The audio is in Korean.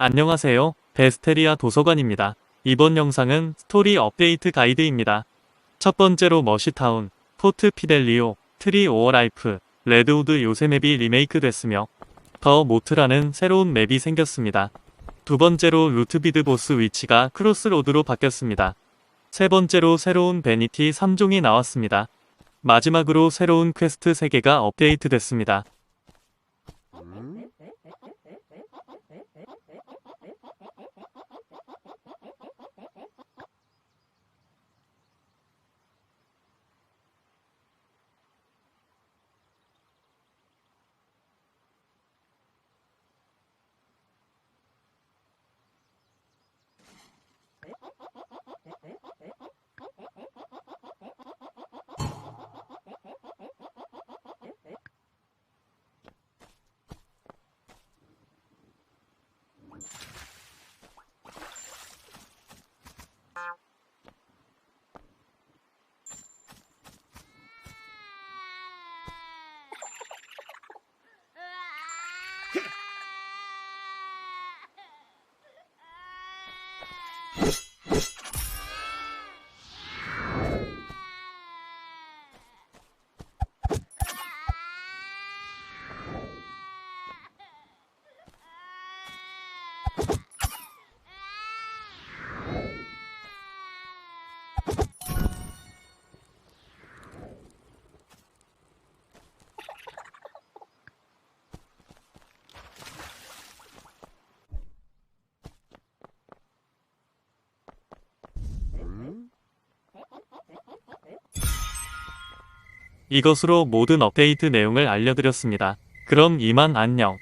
안녕하세요. 베스테리아 도서관입니다. 이번 영상은 스토리 업데이트 가이드입니다. 첫 번째로 머시타운, 포트 피델리오, 트리 오어 라이프, 레드우드 요새 맵이 리메이크 됐으며 더 모트라는 새로운 맵이 생겼습니다. 두 번째로 루트비드 보스 위치가 크로스로드로 바뀌었습니다. 세 번째로 새로운 베니티 3종이 나왔습니다. 마지막으로 새로운 퀘스트 3개가 업데이트 됐습니다. Yeah. 이것으로 모든 업데이트 내용을 알려드렸습니다. 그럼 이만 안녕.